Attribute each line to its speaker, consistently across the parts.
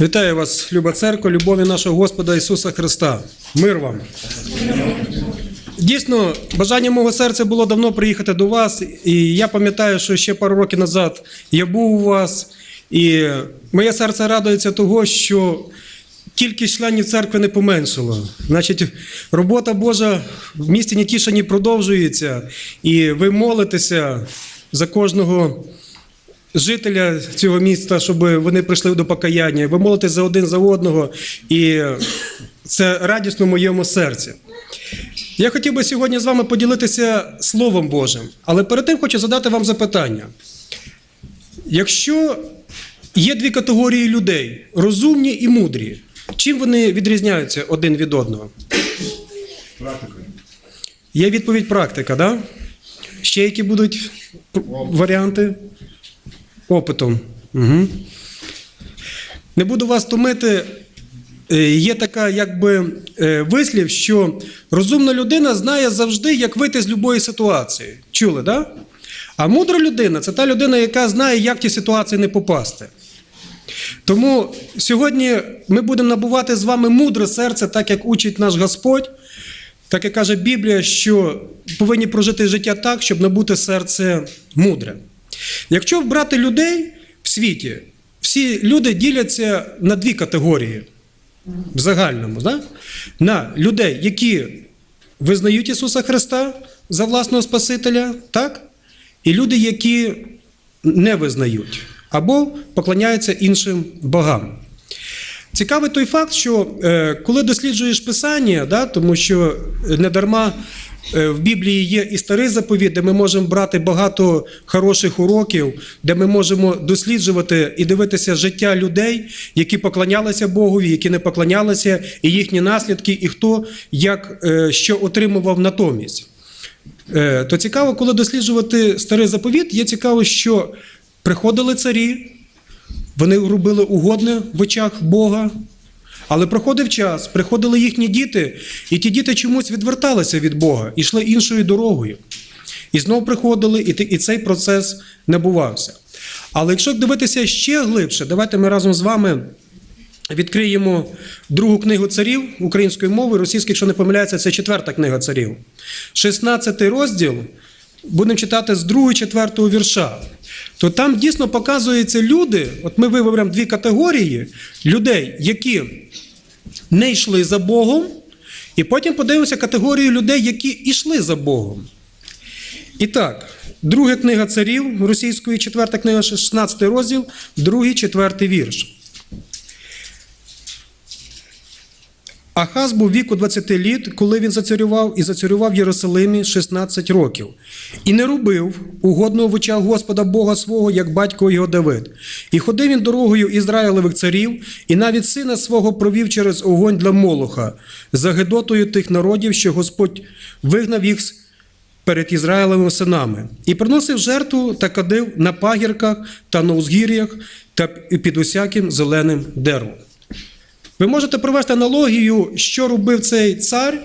Speaker 1: Вітаю вас, люба церква, любові нашого Господа Ісуса Христа. Мир вам. Дійсно, бажання мого серця було давно приїхати до вас, і я пам'ятаю, що ще пару років назад я був у вас, і моє серце радується того, що кількість членів церкви не поменшила. Значить, робота Божа в місті Нікішині продовжується, і ви молитеся за кожного жителя цього міста, щоб вони прийшли до покаяння. Ви молитесь за один за одного, і це радісно в моєму серці. Я хотів би сьогодні з вами поділитися Словом Божим, але перед тим хочу задати вам запитання. Якщо є дві категорії людей розумні і мудрі, чим вони відрізняються один від одного?
Speaker 2: Практикою.
Speaker 1: Є відповідь практика, да? Ще які будуть варіанти? Опитом. Угу. Не буду вас томити. Е, Є така якби е, вислів, що розумна людина знає завжди, як вийти з будь-якої ситуації. Чули, да? А мудра людина це та людина, яка знає, як ті ситуації не попасти. Тому сьогодні ми будемо набувати з вами мудре серце, так як учить наш Господь. Так як каже Біблія, що повинні прожити життя так, щоб набути серце мудре. Якщо брати людей в світі, всі люди діляться на дві категорії в загальному. Да? На людей, які визнають Ісуса Христа за власного Спасителя, так? і люди, які не визнають або поклоняються іншим богам. Цікавий той факт, що е, коли досліджуєш Писання, да, тому що недарма в Біблії є і старий заповіт, де ми можемо брати багато хороших уроків, де ми можемо досліджувати і дивитися життя людей, які поклонялися Богові, які не поклонялися, і їхні наслідки, і хто як е, що отримував натомість. Е, То цікаво, коли досліджувати старий заповіт, є цікаво, що приходили царі, вони робили угодне в очах Бога. Але проходив час, приходили їхні діти, і ті діти чомусь відверталися від Бога йшли іншою дорогою. І знов приходили, і цей процес набувався. Але якщо дивитися ще глибше, давайте ми разом з вами відкриємо другу книгу царів української мови, російської, якщо не помиляється, це четверта книга царів. 16 розділ будемо читати з 2-4 вірша. То там дійсно показуються люди, от ми виберемо дві категорії людей, які не йшли за Богом, і потім подивимося категорію людей, які йшли за Богом. І так, друга книга царів російської, четверта книга, 16 розділ, другий, четвертий вірш. Ахаз був віку 20 літ, коли він зацарював, і зацарював в Єрусалимі 16 років. І не робив угодного в очах Господа Бога свого, як батько його Давид. І ходив він дорогою Ізраїлевих царів, і навіть сина свого провів через огонь для Молоха, за гидотою тих народів, що Господь вигнав їх перед Ізраїлевими синами, і приносив жертву та кадив на пагірках та на узгір'ях та під усяким зеленим деревом. Ви можете провести аналогію, що робив цей цар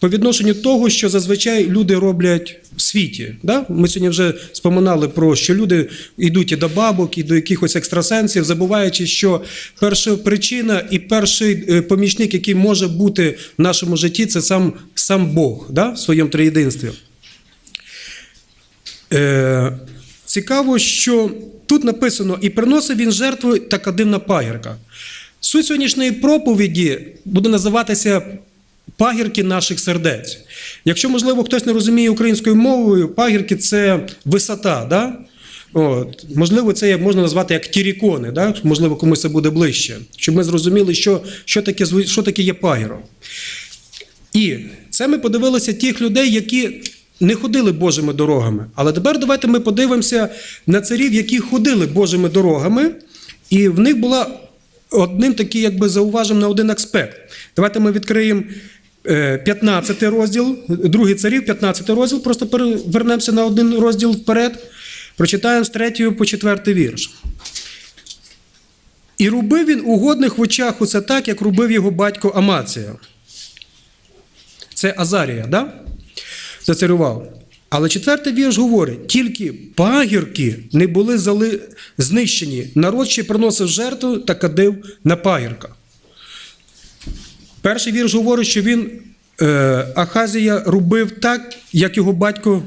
Speaker 1: по відношенню того, що зазвичай люди роблять в світі. Да? Ми сьогодні вже споминали про що люди йдуть і до бабок, і до якихось екстрасенсів, забуваючи, що перша причина і перший е, помічник, який може бути в нашому житті, це сам, сам Бог да? в своєму триєдинстві. Е, цікаво, що тут написано: і приносив він жертву та кадив на пагірках. Суть сьогоднішньої проповіді буде називатися пагірки наших сердець. Якщо, можливо, хтось не розуміє українською мовою, пагірки це висота. Да? От, можливо, це можна назвати як тірікони, да? можливо, комусь це буде ближче, щоб ми зрозуміли, що, що, таке, що таке є пагіром. І це ми подивилися тих людей, які не ходили Божими дорогами. Але тепер давайте ми подивимося на царів, які ходили Божими дорогами, і в них була одним такий, якби зауважимо на один аспект. Давайте ми відкриємо е, 15 розділ, другий царів, 15 розділ, просто перевернемося на один розділ вперед. Прочитаємо з 3 по 4 вірш. І робив він угодних в очах усе так, як робив його батько Амація. Це Азарія, да? Зацарював. Але четвертий вірш говорить: тільки пагірки не були зали... знищені. Народ ще приносив жертву та кадив на пагірках. Перший вірш говорить, що він е, Ахазія робив так, як його батько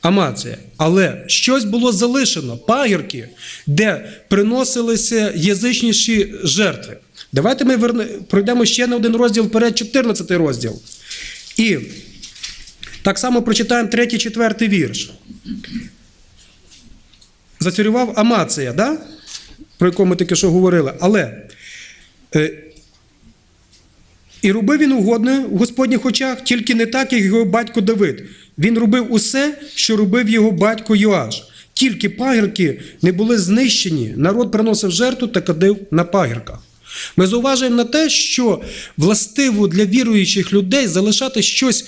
Speaker 1: Амація. Але щось було залишено, пагірки, де приносилися язичніші жертви. Давайте ми верне, пройдемо ще на один розділ вперед, 14 розділ. І так само прочитаємо третій, четвертий вірш. Зацарював Амація, да? про якому ми тільки що говорили. Але е, і робив він угодне в Господніх очах, тільки не так, як його батько Давид. Він робив усе, що робив його батько Йоаш. Тільки пагірки не були знищені, народ приносив жертву та кадив на пагірках. Ми зауважуємо на те, що властиво для віруючих людей залишати щось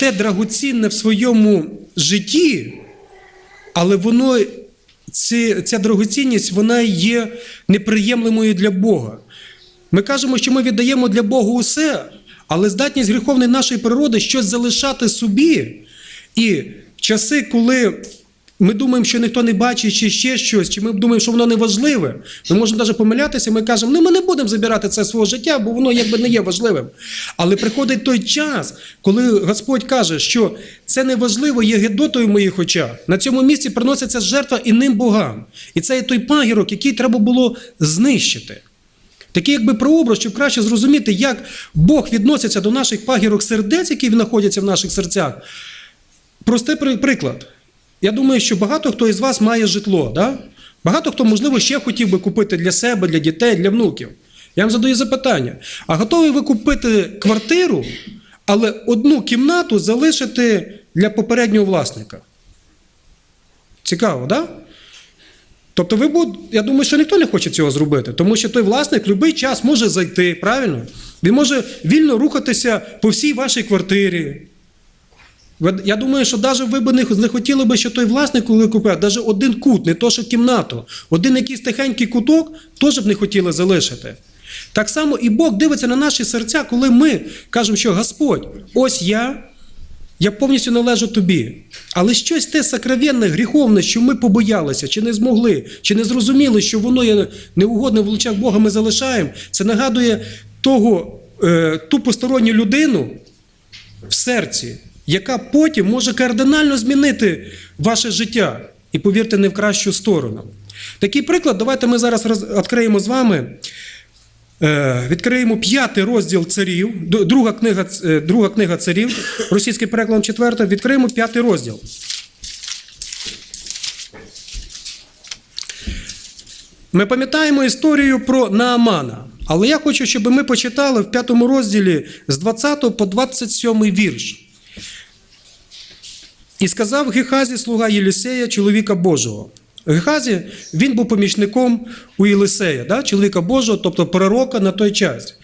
Speaker 1: те драгоцінне в своєму житті, але воно, ця драгоцінність вона є неприємлемою для Бога. Ми кажемо, що ми віддаємо для Бога усе, але здатність гріховної нашої природи щось залишати собі. І часи, коли ми думаємо, що ніхто не бачить, чи ще щось, чи ми думаємо, що воно не важливе, ми можемо навіть помилятися, ми кажемо, ну ми не будемо забирати це свого життя, бо воно якби не є важливим. Але приходить той час, коли Господь каже, що це не важливо, є гидотою в моїх очах. На цьому місці приноситься жертва іним богам. І це є той пагірок, який треба було знищити. Такий якби прообраз, щоб краще зрозуміти, як Бог відноситься до наших пагірок сердець, які знаходяться в наших серцях. Простий приклад. Я думаю, що багато хто із вас має житло. Да? Багато хто, можливо, ще хотів би купити для себе, для дітей, для внуків. Я вам задаю запитання: а готові ви купити квартиру, але одну кімнату залишити для попереднього власника? Цікаво, так? Да? Тобто, ви буд... я думаю, що ніхто не хоче цього зробити, тому що той власник в будь-який час може зайти, правильно? Він може вільно рухатися по всій вашій квартирі. Я думаю, що навіть ви б не, хотіли би, що той власник, коли купив, навіть один кут, не то що кімнату, один якийсь тихенький куток, теж б не хотіли залишити. Так само і Бог дивиться на наші серця, коли ми кажемо, що Господь, ось я, я повністю належу тобі. Але щось те сакравенне, гріховне, що ми побоялися, чи не змогли, чи не зрозуміли, що воно є неугодне в лучах Бога, ми залишаємо. Це нагадує того, е, ту посторонню людину в серці, яка потім може кардинально змінити ваше життя. І повірте, не в кращу сторону. Такий приклад, давайте ми зараз відкриємо з вами. Е, Відкриємо п'ятий розділ царів, друга книга, е, друга книга царів, російський переклад четверта. Відкриємо п'ятий розділ. Ми пам'ятаємо історію про Наамана. Але я хочу, щоб ми почитали в п'ятому розділі з 20 по 27 вірш. І сказав Гехазі, слуга Єлісея, чоловіка Божого. Гехазі він був помічником у Єлисея, да? чоловіка Божого, тобто пророка на той час.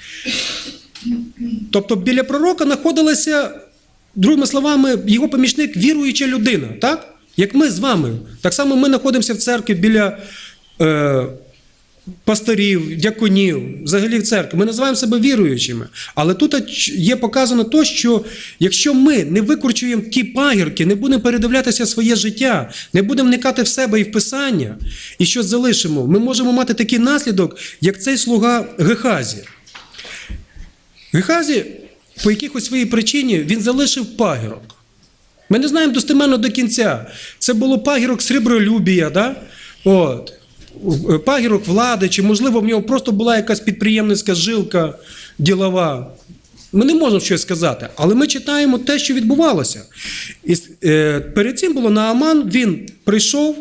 Speaker 1: Тобто біля пророка знаходилася, другими словами, його помічник віруюча людина, так? Як ми з вами. Так само ми знаходимося в церкві біля е, пасторів, дяконів, взагалі в церкві. Ми називаємо себе віруючими. Але тут є показано то, що якщо ми не викручуємо ті пагірки, не будемо передивлятися своє життя, не будемо вникати в себе і в Писання, і щось залишимо, ми можемо мати такий наслідок, як цей слуга Гехазі. Гехазі, по якихось своїй причині, він залишив пагірок. Ми не знаємо достеменно до кінця. Це було пагірок срібролюбія, да? От. Пагірок влади, чи, можливо, в нього просто була якась підприємницька жилка ділова. Ми не можемо щось сказати, але ми читаємо те, що відбувалося. І, е, перед цим було Нааман, він прийшов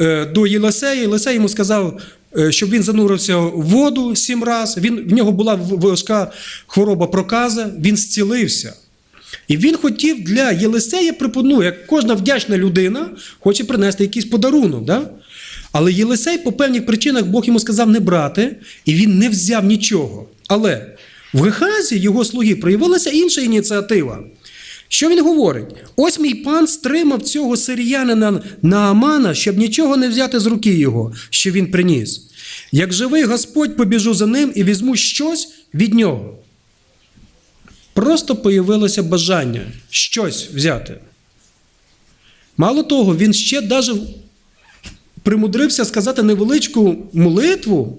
Speaker 1: е, до Єлисея, Єлисей йому сказав, е, щоб він занурився в воду сім разів. В нього була важка хвороба проказа, він зцілився. І він хотів для Єлисея пропонує, як кожна вдячна людина хоче принести якийсь подарунок. Да? Але Єлисей по певних причинах Бог йому сказав не брати, і він не взяв нічого. Але в Гехазі його слуги проявилася інша ініціатива. Що він говорить? Ось мій пан стримав цього сиріянина Наамана, щоб нічого не взяти з руки його, що він приніс. Як живий Господь побіжу за ним і візьму щось від нього. Просто появилося бажання щось взяти. Мало того, він ще навіть примудрився сказати невеличку молитву,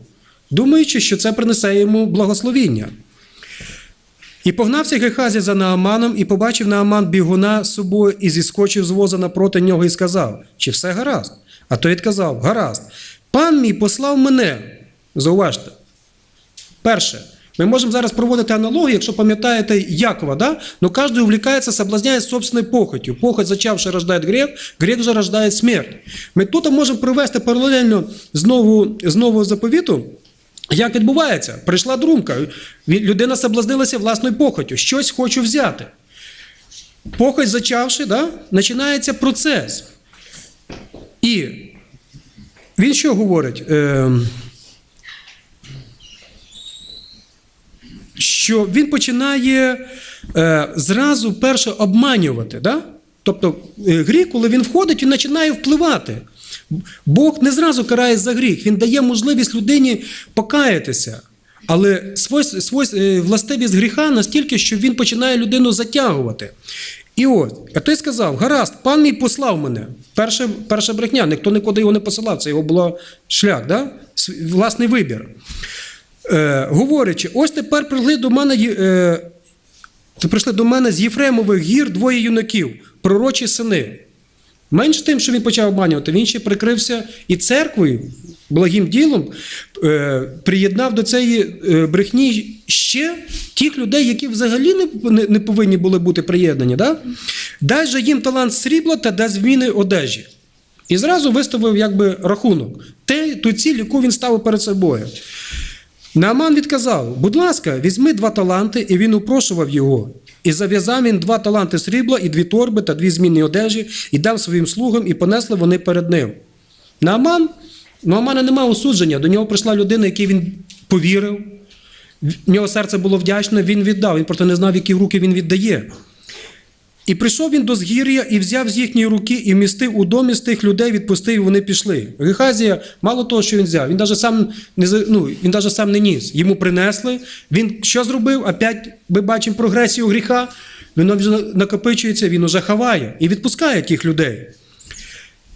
Speaker 1: думаючи, що це принесе йому благословіння. І погнався Гехазі за Нааманом, і побачив Нааман бігуна з собою, і зіскочив з воза напроти нього і сказав: Чи все гаразд? А той відказав: Гаразд. Пан мій послав мене. Зауважте. Перше, ми можемо зараз проводити аналогію, якщо пам'ятаєте Якова, да? но кожен увлікається, соблазняє собственною похотью. Похоть, зачавши, рождає грех, грех же рождає смерть. Ми тут можемо привести паралельно з нового, з нового заповіту. Як відбувається? Прийшла думка. Людина соблазнилася власною похотю. Щось хочу взяти. Похоть зачавши, да? починається процес. І він що говорить? Ем, що він починає е, зразу перше обманювати. Да? Тобто е, гріх, коли він входить, він починає впливати. Бог не зразу карає за гріх, він дає можливість людині покаятися. Але свой, свой, е, властивість гріха настільки, що він починає людину затягувати. І ось, а той сказав: гаразд, пан мій послав мене. Перша, перша брехня, ніхто нікуди його не посилав, це його було шлях, да? Власний вибір е, говорячи, ось тепер прийшли до мене, е, прийшли до мене з Єфремових гір двоє юнаків, пророчі сини. Менш тим, що він почав обманювати, він ще прикрився і церквою, благим ділом, е, приєднав до цієї е, брехні ще тих людей, які взагалі не, не, не повинні були бути приєднані. Да? Дай же їм талант срібла та дасть зміни одежі. І зразу виставив якби рахунок. Те, ту ціль, яку він ставив перед собою. Нааман відказав: будь ласка, візьми два таланти, і він упрошував його. І зав'язав він два таланти срібла, і дві торби та дві змінні одежі, і дав своїм слугам, і понесли вони перед ним. Нааман, Наамана немає осудження. До нього прийшла людина, якій він повірив. В нього серце було вдячне, він віддав. Він просто не знав, які руки він віддає. І прийшов він до згір'я і взяв з їхньої руки і вмістив у домі з тих людей, відпустив, і вони пішли. Гехазія, мало того, що він взяв, він навіть сам не ну, він навіть сам не ніс. Йому принесли. Він що зробив? Опять ми бачимо прогресію гріха. Воно вже накопичується, він уже хаває і відпускає тих людей.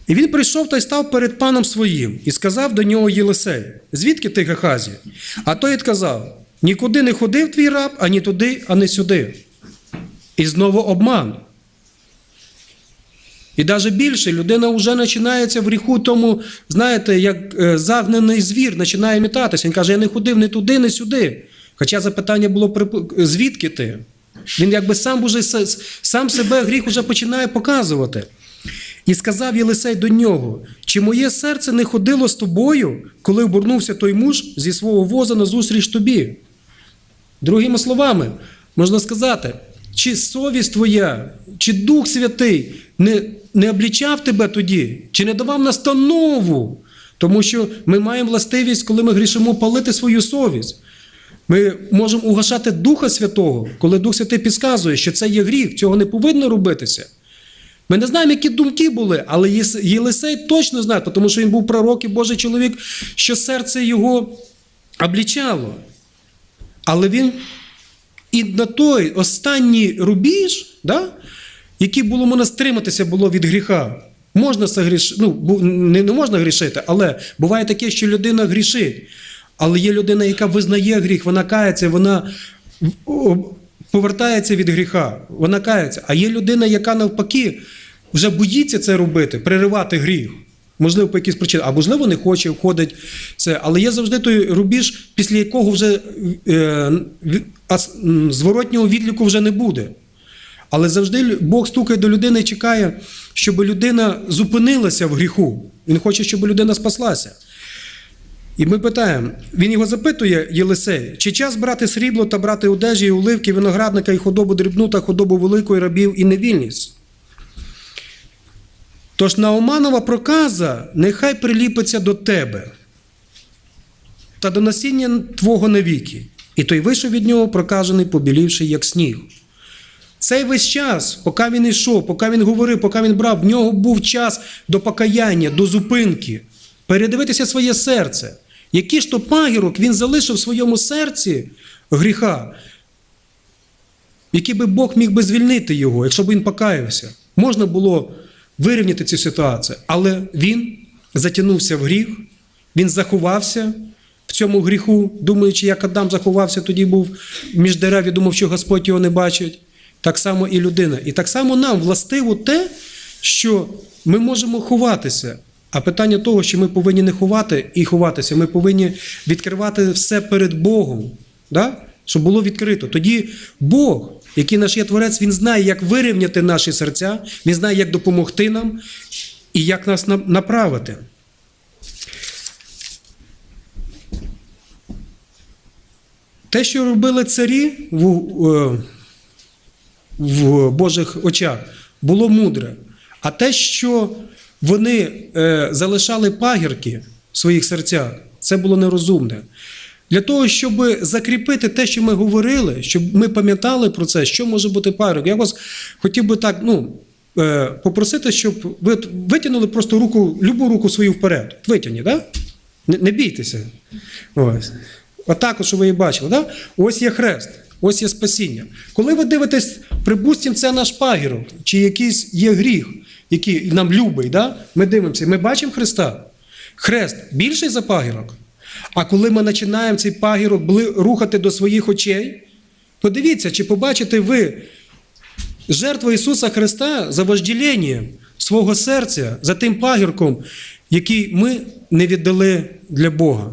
Speaker 1: І він прийшов та й став перед паном своїм і сказав до нього Єлисей: Звідки ти Гехазі? А той відказав: Нікуди не ходив твій раб, ані туди, ані сюди. І знову обман. І навіть більше людина вже починається в гріху, тому, знаєте, як е, загнаний звір починає мітатися. Він каже, я не ходив ні туди, ні сюди. Хоча запитання було звідки ти? Він якби сам уже сам себе гріх уже починає показувати. І сказав Єлисей до нього: чи моє серце не ходило з тобою, коли обернувся той муж зі свого воза назустріч тобі? Другими словами, можна сказати, чи совість твоя, чи Дух Святий не, не облічав тебе тоді, чи не давав настанову? Тому що ми маємо властивість, коли ми грішимо, палити свою совість. Ми можемо угашати Духа Святого, коли Дух Святий підказує, що це є гріх, цього не повинно робитися. Ми не знаємо, які думки були, але Єлисей точно знає, тому що він був пророк і Божий чоловік, що серце його облічало. Але він і на той останній рубіж, да, який було можна стриматися було від гріха. Можна согріш... ну, не, не можна грішити, але буває таке, що людина грішить. Але є людина, яка визнає гріх, вона кається, вона повертається від гріха, вона кається. А є людина, яка навпаки вже боїться це робити, переривати гріх. Можливо, по якійсь причині, а можливо, не хоче, входить це. Але є завжди той рубіж, після якого вже е, зворотнього відліку вже не буде. Але завжди Бог стукає до людини і чекає, щоб людина зупинилася в гріху. Він хоче, щоб людина спаслася. І ми питаємо, він його запитує, Єлисей, чи час брати срібло та брати одежі, і уливки, виноградника, і худобу дрібну та худобу великої рабів і невільність? Тож Науманова проказа нехай приліпиться до тебе та до насіння твого навіки. І той вийшов від нього, прокажений, побілівши, як сніг. Цей весь час, поки він йшов, поки він говорив, поки він брав, в нього був час до покаяння, до зупинки, передивитися своє серце. Який ж то пагірок він залишив в своєму серці гріха, який би Бог міг би звільнити його, якщо б він покаявся. Можна було вирівняти цю ситуацію. Але він затягнувся в гріх, він заховався в цьому гріху, думаючи, як Адам заховався, тоді був між дерев і думав, що Господь його не бачить. Так само і людина. І так само нам властиво те, що ми можемо ховатися. А питання того, що ми повинні не ховати і ховатися, ми повинні відкривати все перед Богом, да? Щоб було відкрито. Тоді Бог, який наш є творець, він знає, як вирівняти наші серця, він знає, як допомогти нам і як нас на- направити. Те, що робили царі в, е, в Божих очах, було мудре. А те, що вони е, залишали пагірки в своїх серцях, це було нерозумне. Для того, щоб закріпити те, що ми говорили, щоб ми пам'ятали про це, що може бути пагірок. Я вас хотів би так, ну. е, Попросити, щоб ви витягнули просто руку, любу руку свою вперед. Витягніть, да? Не, не бійтеся. Ось. Отак, от, що ви і бачили. Да? Ось є хрест, ось є спасіння. Коли ви дивитесь, припустимо, це наш пагірок, чи якийсь є гріх, який нам любий, да? ми дивимося, ми бачимо Христа. Хрест більший за пагірок. А коли ми починаємо цей пагірок рухати до своїх очей, подивіться, чи побачите ви жертву Ісуса Христа за вожділенням свого серця, за тим пагірком, який ми не віддали для Бога.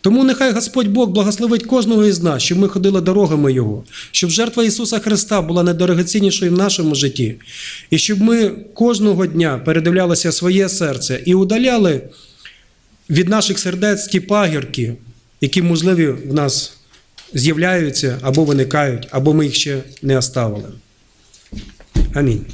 Speaker 1: Тому нехай Господь Бог благословить кожного із нас, щоб ми ходили дорогами Його, щоб жертва Ісуса Христа була найдорогоціннішою в нашому житті, і щоб ми кожного дня передивлялися своє серце і удаляли від наших сердець ті пагірки, які, можливі, в нас з'являються або виникають, або ми їх ще не оставили. Амінь.